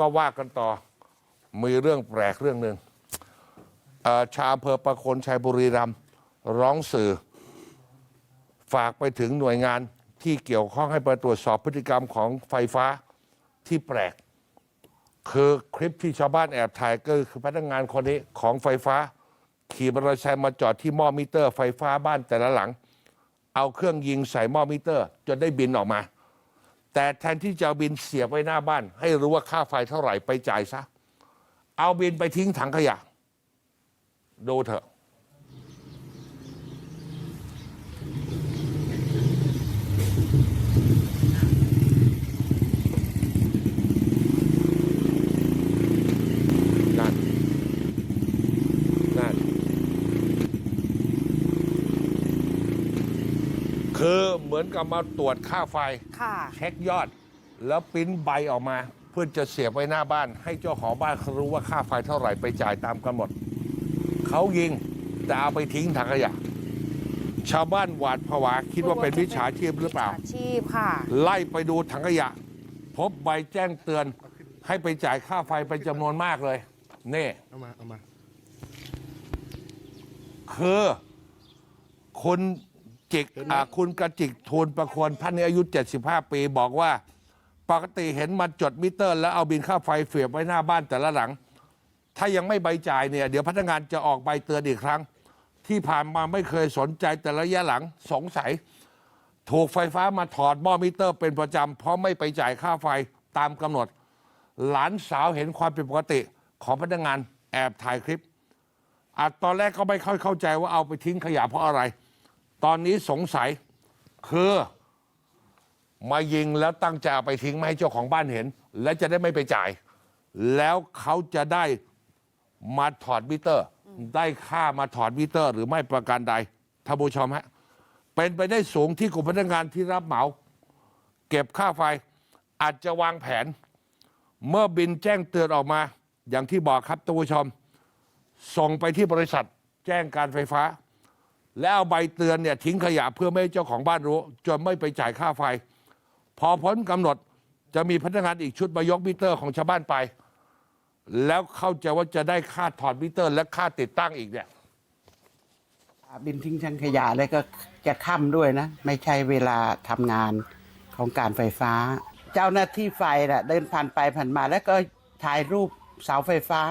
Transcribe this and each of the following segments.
ก็ว่ากันต่อ มีเรื่องแปลกเรื่องหนึ่งชาวอำเภอประโคนชัยบุรีรัมย์ร้องสื่อ ฝากไปถึงหน่วยงานที่เกี่ยวข้องให้ไปตรวจสอบพฤติกรรมของไฟฟ้าที่แปลก คือคลิปที่ชาวบ้านแอบถ่ายก็คือพนักงานคนนี้ของไฟฟ้า ขี่มอเตอร์ไซค์มาจอดที่หม้อมิเตอร์ ไฟฟ้าบ้านแต่ละหลัง เอาเครื่องยิงใส่หม้อมิเตอร์ จนได้บินออกมา แต่แทนที่จะเอาบินเสียบไว้หน้าบ้าน ให้รู้ว่าค่าไฟเท่าไหร่ไปจ่ายซะ เอาบินไปทิ้งถังขยะ ดูเถอะ คือเหมือนกับมาตรวจค่าไฟ ค่ะ เช็คยอด แล้วปริ้นใบออกมา เพื่อจะเสียบไว้หน้าบ้าน ให้เจ้าของบ้านเขารู้ว่าค่าไฟเท่าไหร่ไปจ่ายตามกำหนด เขายิงแต่เอาไปทิ้งถังขยะ ชาวบ้านหวาดผวาคิดว่าเป็นวิชาชีพหรือเปล่า อาชีพค่ะ ไล่ไปดูถังขยะ พบใบแจ้งเตือน ให้ไปจ่ายค่าไฟเป็นจำนวนมากเลย นี่ เอามา เอามา คือคุณ จิกอ่าคุณกระจิกทูลประควรท่านนี้อายุ 75 ปีบอกว่า ปกติเห็นมาจดมิเตอร์ แล้วเอาบินค่าไฟเสียบไว้หน้าบ้านแต่ละหลัง ถ้ายังไม่ใบจ่ายเนี่ย เดี๋ยวพนักงานจะออกใบเตือนอีกครั้ง ที่ผ่านมาไม่เคยสนใจแต่ระยะหลังสงสัย ถูกไฟฟ้ามาถอดหม้อมิเตอร์ เป็นประจำเพราะไม่ไปจ่ายค่าไฟตามกำหนด หลานสาวเห็นความผิดปกติของพนักงานแอบถ่ายคลิปอาตอนแรกก็ไม่ค่อยเข้าใจว่าเอาไปทิ้งขยะเพราะอะไร ตอนนี้สงสัยคือมายิงแล้วตั้งใจเอาไปทิ้งไม่ให้เจ้าของบ้านเห็น และจะได้ไม่ไปจ่าย แล้วเขาจะได้มาถอดมิเตอร์ ได้ค่ามาถอดมิเตอร์ หรือไม่ประการใดท่านผู้ชมฮะเป็นไปได้สูงที่กลุ่มพนักงานที่รับเหมา เก็บค่าไฟอาจจะวางแผน เมื่อบินแจ้งเตือนออกมา อย่างที่บอกครับท่านผู้ชม ส่งไปที่บริษัทแจ้งการไฟฟ้า แล้วเอาใบเตือนเนี่ยทิ้งขยะเพื่อไม่ให้เจ้าของบ้านรู้ จนไม่ไปจ่ายค่าไฟ พอพ้นกำหนดจะมีพนักงานอีกชุดมายกมิเตอร์ของชาวบ้านไป แล้วเข้าใจว่าจะได้ค่าถอดมิเตอร์ และค่าติดตั้งอีกเนี่ย บินทิ้งชังขยะแล้วก็จะค่ำด้วยนะ ไม่ใช่เวลาทำงานของการไฟฟ้า เจ้าหน้าที่ไฟน่ะเดินผ่านไปผ่านมาแล้วก็ถ่ายรูปเสาไฟฟ้า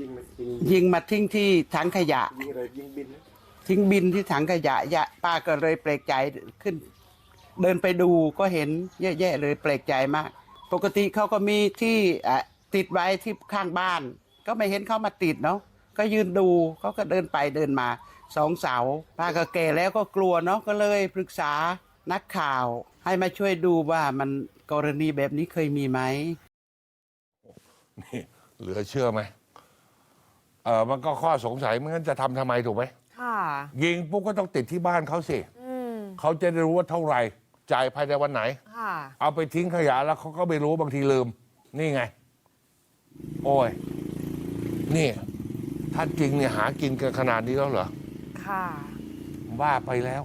ยิงมันยิงยิงมาทิ้งที่ถังขยะ ยิงอะไรยิงบินนะ ทิ้งบินที่ถังขยะยะป้าก็เลยแปลกใจขึ้น เดินไปดูก็เห็นเยอะแยะเลยแปลกใจมาก ปกติเขาก็มีที่อะติดไว้ที่ข้างบ้าน ก็ไม่เห็นเขามาติดเนาะก็ยืนดูเขาก็เดินไปเดินมาสองเสาป้าก็แก่แล้วก็กลัวเนาะก็เลยปรึกษานักข่าว ให้มาช่วยดูว่ามันกรณีแบบนี้เคยมีไหมนี่เหลือเชื่อไหมเออมันก็ข้อสงสัยไม่งั้นจะทำทำไมถูกไหม ยิงปุ๊บก็ต้องติดที่บ้านเขาสิอืมเขาจะได้รู้ว่าเท่าไหร่จ่ายภายในวันไหน ค่ะ เอาไปทิ้งขยะแล้วเขาก็ไม่รู้บางทีลืม นี่ไง โอ้ย นี่ ถ้าจริงเนี่ยหากินกันขนาดนี้แล้วเหรอ ค่ะว่าไปแล้ว